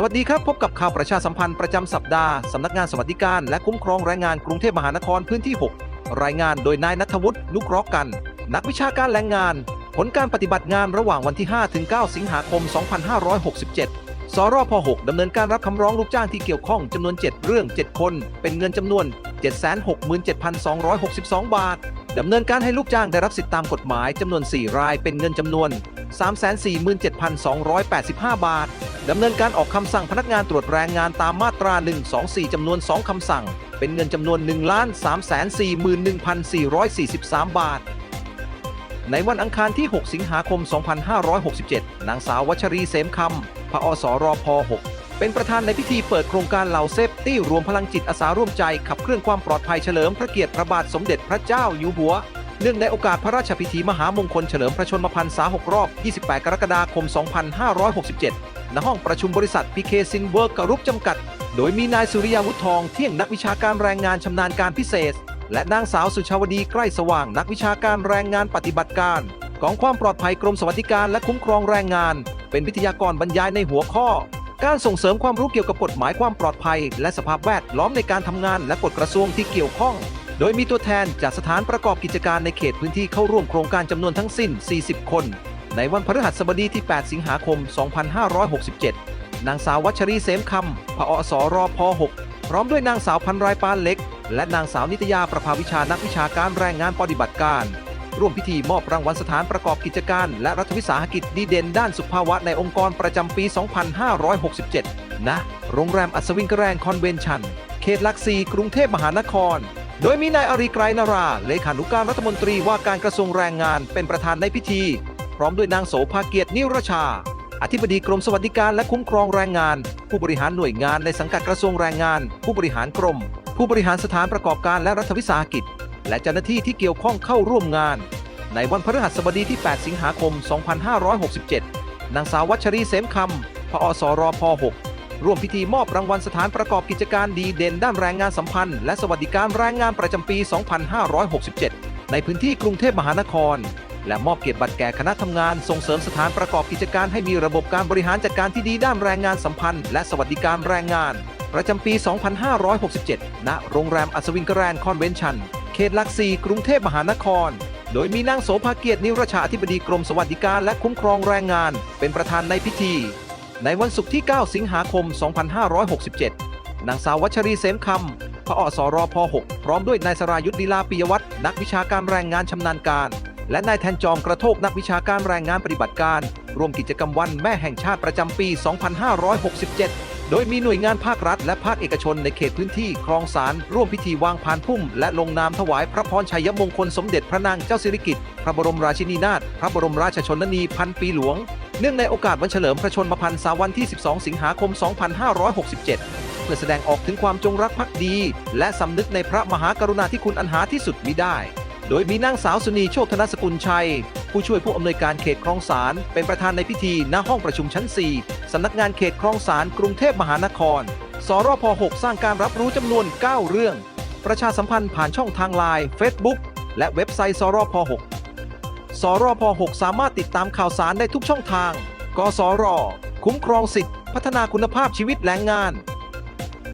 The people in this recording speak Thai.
สวัสดีครับ พบกับข่าวประชาสัมพันธ์ประจำสัปดาห์สำนักงานสวัสดิการและคุ้มครองแรงงานกรุงเทพมหานครพื้นที่ 6 รายงานโดยนายนัทวุฒินุกรอกกัน นักวิชาการแรงงาน ผลการปฏิบัติงานระหว่างวันที่5ถึง9สิงหาคม 2567 สรพ6ดำเนินการรับคำร้องลูกจ้างที่เกี่ยวข้องจำนวน 7 เรื่อง 7 คน เป็นเงินจำนวน 767,262 บาท ดำเนินการให้ลูกจ้างได้รับสิทธิตามกฎหมายจำนวน 4 รายเป็นเงินจำนวน 347,285 บาท ดำเนินการออกคำสั่งพนักงานตรวจแรงงานตามมาตรา 124 จำนวน 2 คำสั่ง เป็นเงินจำนวน 1,341,443 บาท ในวันอังคารที่ 6 สิงหาคม 2567 นางสาววัชรีเสมคำพอสรพ6 เป็นประธานในพิธีเปิดโครงการเหล่าเซฟตี้รวมพลังจิตอาสาร่วมใจขับเคลื่อนความปลอดภัยเฉลิมพระเกียรติพระบาทสมเด็จพระเจ้าอยู่หัว เนื่องในโอกาสพระราชพิธีมหามงคลเฉลิมพระชนมพรรษา 6 รอบ 28 กรกฎาคม 2567 ณ ห้องประชุมบริษัท PK s i n w o r k กกรุ๊ปจำกัด โดยมีนายสุริยาวุฒทองเที่ยงนักวิชาการแรงงานชำนาญการพิเศษ และนางสาวสุชาวดีใกล้สว่างนักวิชาการแรงงานปฏิบัติการกองความปลอดภัยกรมสวัสดิการและคุ้มครองแรงงาน เป็นวิทยากรบรรยายในหัวข้อ การส่งเสริมความรู้เกี่ยวกับกฎหมายความปลอดภัย และสภาพแวดล้อมในการทำงานและกฎกระทรวงที่เกี่ยวข้อง โดยมีตัวแทนจากสถานประกอบกิจการในเขตพื้นที่เข้าร่วมโครงการจำนวนทั้งสิ้น 40 คน ในวันพฤหัสบดีที่ 8 สิงหาคม 2567 นางสาววัชรีเสมคำพอสรพ 6 พร้อมด้วยนางสาวพันรายปานเล็ก และนางสาวนิตยาประภาวิชานักวิชาการแรงงานปฏิบัติการ ร่วมพิธีมอบรางวัลสถานประกอบกิจการ และรัฐวิสาหกิจดีเด่นด้านสุขภาวะในองค์กรประจำปี 2567ณโรงแรมอัศวินกแรงคอนเวนชั่น เขตหลักสี่กรุงเทพมหานคร โดยมีนายอารีไกรนารา เลขานุการรัฐมนตรีว่าการกระทรวงแรงงานเป็นประธานในพิธี พร้อมด้วยนางโสภาเกียรตินิรชา อธิบดีกรมสวัสดิการและคุ้มครองแรงงาน ผู้บริหารหน่วยงานในสังกัดกระทรวงแรงงาน ผู้บริหารกรม ผู้บริหารสถานประกอบการและรัฐวิสาหกิจ และเจ้าหน้าที่ที่เกี่ยวข้องเข้าร่วมงาน ในวันพฤหัสบดีที่ 8 สิงหาคม 2567 นางสาววัชรีเสมคำพอสรพ6ร่วมพิธีมอบรางวัลสถานประกอบกิจการดีเด่นด้านแรงงานสัมพันธ์ และสวัสดิการแรงงานประจำปี 2567 ในพื้นที่กรุงเทพมหานคร และมอบเกียรติบัตรแก่คณะทำงานส่งเสริมสถานประกอบกิจการให้มีระบบการบริหารจัดการที่ดีด้านแรงงานสัมพันธ์ และสวัสดิการแรงงานประจำปี 2567 ณ โรงแรมอัศวินกแรนด์คอนเวนชั่น ขตหลักสี่กรุงเทพมหานคร โดยมีนางโสภาเกียรตินิรชาธิบดีกรมสวัสดิการและคุ้มครองแรงงาน เป็นประธานในพิธี ในวันศุกร์ที่ 9 สิงหาคม 2567 นางสาววัชรีเสมคำพอสรพ6พร้อมด้วยนายสรายุทธลีลาปิยวัฒน์นักวิชาการแรงงานชำนาญการ และนายแทนจอมกระโทกนักวิชาการแรงงานปฏิบัติการ ร่วมกิจกรรมวันแม่แห่งชาติประจำปี 2567 โดยมีหน่วยงานภาครัฐและภาคเอกชนในเขตพื้นที่คลองสารร่วมพิธีวางพานพุ่ม และลงนามถวายพระพรชัยมงคลสมเด็จพระนางเจ้าสิริกิติ์พระบรมราชินีนาถพระบรมราชชนนีพันปีหลวง เนื่องในโอกาสวันเฉลิมพระชนมพรรษาวันที่ 12 สิงหาคม 2567เพื่อแสดงออกถึงความจงรักภักดี และสำนึกในพระมหากรุณาธิคุณอันหาที่สุดมิได้ โดยมีนางสาวสุนีโชคธนสกุลชัย ผู้ช่วยผู้อำนวยการเขตคลองสารเป็นประธานในพิธีณห้องประชุมชั้น 4 สำนักงานเขตคลองสารกรุงเทพมหานคร สรพ6สร้างการรับรู้จำนวน 9 เรื่อง ประชาสัมพันธ์ผ่านช่องทางไลน์ Facebook และเว็บไซต์สรพ6สรพ6สามารถติดตามข่าวสารได้ทุกช่องทาง กสร คุ้มครองสิทธิพัฒนาคุณภาพชีวิตแรงงาน